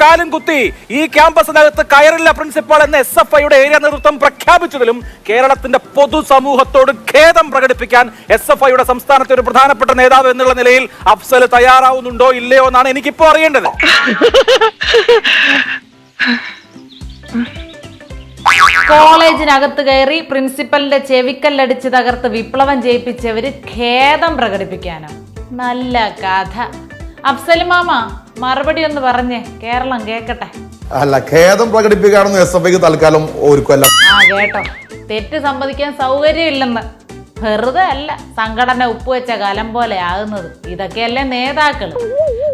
കാലും കുത്തി ഈ ക്യാമ്പസിനകത്ത് കയറില്ല പ്രിൻസിപ്പാൾ എന്ന എസ് എഫ് ഐയുടെ ഏരിയ നേതൃത്വം പ്രഖ്യാപിച്ചതിലും കേരളത്തിന്റെ പൊതുസമൂഹത്തോട് ഖേദം പ്രകടിപ്പിക്കാൻ എസ് എഫ് ഐയുടെ സംസ്ഥാനത്തെ ഒരു പ്രധാനപ്പെട്ട നേതാവ് എന്നുള്ള നിലയിൽ അഫ്സൽ തയ്യാറാവുന്നുണ്ടോ ഇല്ലയോ എന്നാണ് എനിക്കിപ്പോ അറിയേണ്ടത്. കോളേജിനകത്ത് കയറി പ്രിൻസിപ്പലിന്റെ ചെവിക്കല്ലടിച്ച് തകർത്ത് വിപ്ലവം ജയിപ്പിച്ചവര് ഖേദം പ്രകടിപ്പിക്കാനോ. നല്ല കഥ. അഫ്സൽ മാമ മറുപടി ഒന്ന് പറഞ്ഞേ കേരളം കേക്കട്ടെ. അല്ല ഖേദം പ്രകടിപ്പിക്കാണെന്ന് എസ് എഫ് ഐക്ക് തൽക്കാലം ഒരുക്കല്ല. ആ കേട്ടോ. തെറ്റ് സമ്മതിക്കാൻ സൗകര്യമില്ലെന്ന്. വെറുതെ അല്ല സംഘടന ഉപ്പുവെച്ച കലം പോലെ ആകുന്നത്. ഇതൊക്കെയല്ലേ നേതാക്കൾ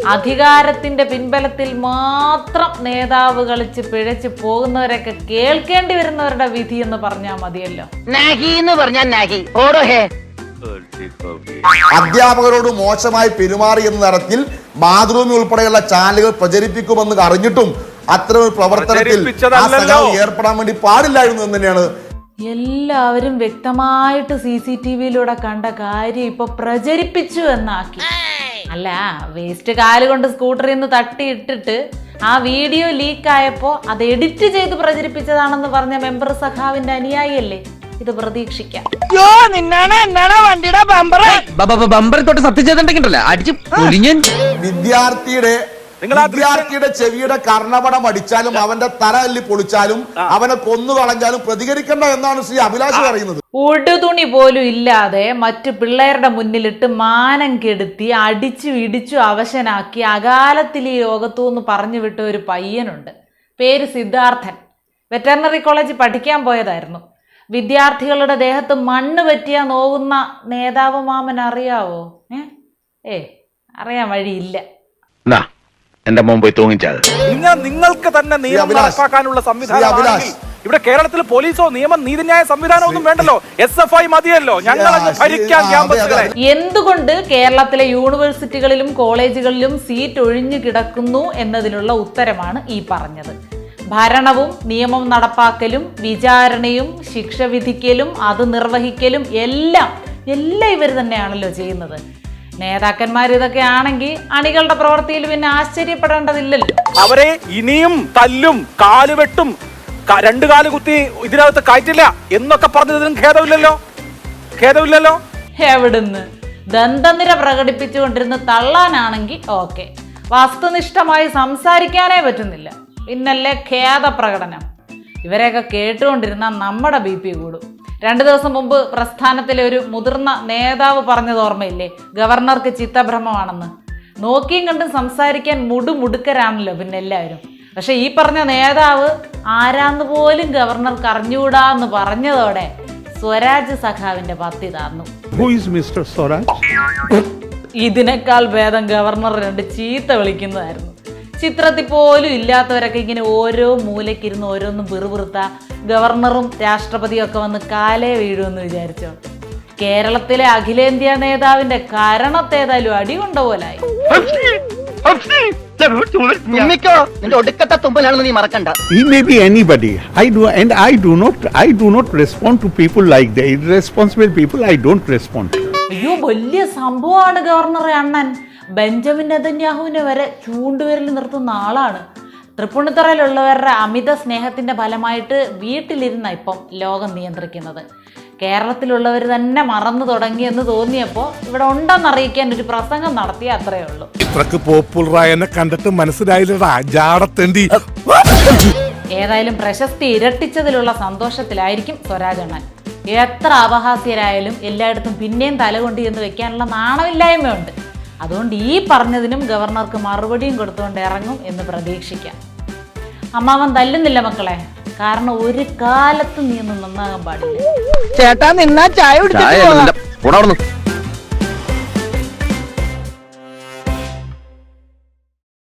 അധികാരത്തിന്റെ പിൻബലത്തിൽ മാത്രം നേതാവ് കളിച്ച് പിഴച്ച് പോകുന്നവരൊക്കെ കേൾക്കേണ്ടി വരുന്നവരുടെ വിധി എന്ന് പറഞ്ഞാൽ മതിയല്ലോ. നാഹി എന്ന് പറഞ്ഞാൽ അധ്യാപകരോട് മോശമായി പെരുമാറി എന്ന തരത്തിൽ മാതൃഭൂമി ഉൾപ്പെടെയുള്ള ചാനലുകൾ പ്രചരിപ്പിക്കുമെന്ന് അറിഞ്ഞിട്ടും അത്തരം ഒരു പ്രവർത്തനത്തിൽ ആ സഖാവ് ഏർപ്പെടാൻ വേണ്ടി പാടില്ലായിരുന്നു എന്ന് തന്നെയാണ്. എല്ലാവരും വ്യക്തമായിട്ട് സി സി ടി വിയിലൂടെ കണ്ട കാര്യം ഇപ്പൊ പ്രചരിപ്പിച്ചു എന്നാക്കി. അല്ല വേസ്റ്റ് കാൽ കൊണ്ട് സ്കൂട്ടറിൽ നിന്ന് തട്ടിയിട്ടിട്ട് ആ വീഡിയോ ലീക്ക് ആയപ്പോ അത് എഡിറ്റ് ചെയ്ത് പ്രചരിപ്പിച്ചതാണെന്ന് പറഞ്ഞ മെമ്പർ സഖാവിന്റെ അനുയായിയല്ലേ? ഇത് പ്രതീക്ഷിക്കാം. യോ നിന്നാണ് എന്നാണ് വണ്ടിയുടെ ബമ്പർ ബമ്പർ തൊട്ട് സത്യം അടിച്ച് വിദ്യാർത്ഥിയുടെ വിദ്യാർത്ഥിയുടെ ചെവിയുടെ കർണപടം അടിച്ചാലും അവന്റെ തല അല്ലി പൊളിച്ചാലും അവനെ കൊന്നു കളഞ്ഞാലും പ്രതികരിക്കണ്ട എന്നാണ് ശ്രീ അഭിലാഷ് പറയുന്നത്. ഉടുതുണി പോലും ഇല്ലാതെ മറ്റു പിള്ളേരുടെ മുന്നിലിട്ട് മാനം കെടുത്തി അടിച്ചു ഇടിച്ചു അവശനാക്കി അകാലത്തിൽ ഈ ലോകത്തു നിന്ന് പറഞ്ഞു വിട്ട ഒരു പയ്യനുണ്ട്. പേര് സിദ്ധാർത്ഥൻ. വെറ്ററിനറി കോളേജിൽ പഠിക്കാൻ പോയതായിരുന്നു. വിദ്യാർത്ഥികളുടെ ദേഹത്ത് മണ്ണ് പറ്റിയാ നോവുന്ന നേതാവ് മാമൻ അറിയാവോ? ഏ? അറിയാൻ വഴിയില്ല. എന്റെ മോൻ പോയി തൂങ്ങിച്ചത്. നിങ്ങൾക്ക് തന്നെ നിയമം നടപ്പാക്കാനുള്ള സംവിധാനം ഇവിടെ കേരളത്തിൽ പോലീസോ നിയമം നീതിന്യായ സംവിധാനം ഒന്നും വേണ്ടല്ലോ. എസ് എഫ് ഐ മതിയല്ലോ. ഞങ്ങൾ ഭരിക്കാൻ ക്യാമ്പസുകളെ. എന്തുകൊണ്ട് കേരളത്തിലെ യൂണിവേഴ്സിറ്റികളിലും കോളേജുകളിലും സീറ്റ് ഒഴിഞ്ഞു കിടക്കുന്നു എന്നതിനുള്ള ഉത്തരമാണ് ഈ പറഞ്ഞത്. ഭരണവും നിയമം നടപ്പാക്കലും വിചാരണയും ശിക്ഷ വിധിക്കലും അത് നിർവഹിക്കലും എല്ലാം എല്ലാം ഇവർ തന്നെയാണല്ലോ ചെയ്യുന്നത്. നേതാക്കന്മാർ ഇതൊക്കെ ആണെങ്കിൽ അണികളുടെ പ്രവൃത്തിയിൽ പിന്നെ ആശ്ചര്യപ്പെടേണ്ടതില്ലല്ലോ. അവരെ ഇനിയും തല്ലും കാലുവെട്ടും രണ്ടു കാൽ കുത്തി ഇതിനകത്ത് കയറ്റില്ല എന്നൊക്കെ പറഞ്ഞതിനും ഖേദമില്ലല്ലോ? ഖേദമില്ലല്ലോ? എവിടുന്ന്? ദന്തനിര പ്രകടിപ്പിച്ചുകൊണ്ടിരുന്ന് തള്ളാനാണെങ്കിൽ ഓക്കെ. വസ്തുനിഷ്ഠമായി സംസാരിക്കാനേ പറ്റുന്നില്ല. പിന്നല്ലേ ഖേദ പ്രകടനം. ഇവരെയൊക്കെ കേട്ടുകൊണ്ടിരുന്ന നമ്മുടെ ബി പി കൂടും. രണ്ടു ദിവസം മുമ്പ് പ്രസ്ഥാനത്തിലെ ഒരു മുതിർന്ന നേതാവ് പറഞ്ഞത് ഓർമ്മയില്ലേ? ഗവർണർക്ക് ചിത്തഭ്രമമാണെന്ന്. നോക്കിയും കണ്ടും സംസാരിക്കാൻ മുടുമുടുക്കരാണല്ലോ പിന്നെ എല്ലാവരും പക്ഷെ ഈ പറഞ്ഞ നേതാവ് ആരാന്ന് പോലും ഗവർണർക്ക് അറിഞ്ഞുകൂടാ എന്ന് പറഞ്ഞതോടെ സ്വരാജ് സഖാവിന്റെ പത്തി താന്നു? ഇതിനേക്കാൾ ഭേദം ഗവർണർ രണ്ട് ചീത്ത വിളിക്കുന്നതായിരുന്നു. ചിത്രത്തിൽ പോലും ഇല്ലാത്തവരൊക്കെ ഇങ്ങനെ ഓരോ മൂലയ്ക്കിരുന്ന് ഓരോന്നും പിറുപിറുത്ത ഗവർണറും രാഷ്ട്രപതിയും ഒക്കെ വന്ന് കാലേ വീഴുമെന്ന് വിചാരിച്ചോ കേരളത്തിലെ അഖിലേന്ത്യാ നേതാവിന്റെ കരണത്തേതായാലും അടികൊണ്ട പോലായി തുമ്മിക്കോ നിന്റെ ഒടുക്കത്തെ തുമ്പലാണെന്ന് നീ മറക്കണ്ട He may be anybody. I do, and I do not. I do not respond to people like that. Irresponsible people. I don't respond. അയ്യോ വലിയ സംഭവമാണ് ഗവർണർ അണ്ണൻ ബെഞ്ചമിൻ നെതന്യാഹുവിനെ വരെ ചൂണ്ടുവിരൽ നിർത്തുന്ന ആളാണ്. തൃപ്പുണിത്തറയിലുള്ളവരുടെ അമിത സ്നേഹത്തിന്റെ ഫലമായിട്ട് വീട്ടിലിരുന്ന ഇപ്പം ലോകം നിയന്ത്രിക്കുന്നത്. കേരളത്തിലുള്ളവർ തന്നെ മറന്നു തുടങ്ങിയെന്ന് തോന്നിയപ്പോൾ ഇവിടെ ഉണ്ടെന്നറിയിക്കാൻ ഒരു പ്രസംഗം നടത്തിയ അത്രേ ഉള്ളൂ. ഇത്രക്ക് പോപ്പുലറായ എന്നെ കണ്ടിട്ട് മനസ്സിലായില്ലടാ. ജാടത്തേണ്ടി. ഏതായാലും പ്രശസ്തി ഇരട്ടിച്ചതിലുള്ള സന്തോഷത്തിലായിരിക്കും സ്വരാജണ്ണൻ എത്ര അപഹാസ്യരായാലും എല്ലായിടത്തും പിന്നെയും തലകൊണ്ട് എന്ന് വെക്കാനുള്ള നാണമില്ലായ്മയുണ്ട്. അതുകൊണ്ട് ഈ പറഞ്ഞതിനും ഗവർണർക്ക് മറുപടിയും കൊടുത്തുകൊണ്ട് ഇറങ്ങും എന്ന് പ്രതീക്ഷിക്കാം. അമ്മാവൻ തല്ലുന്നില്ല മക്കളെ. കാരണം ഒരു കാലത്ത് നീ ഒന്ന് നന്നാകാൻ പാടില്ല. ചേട്ടാ നിന്നാ ചായ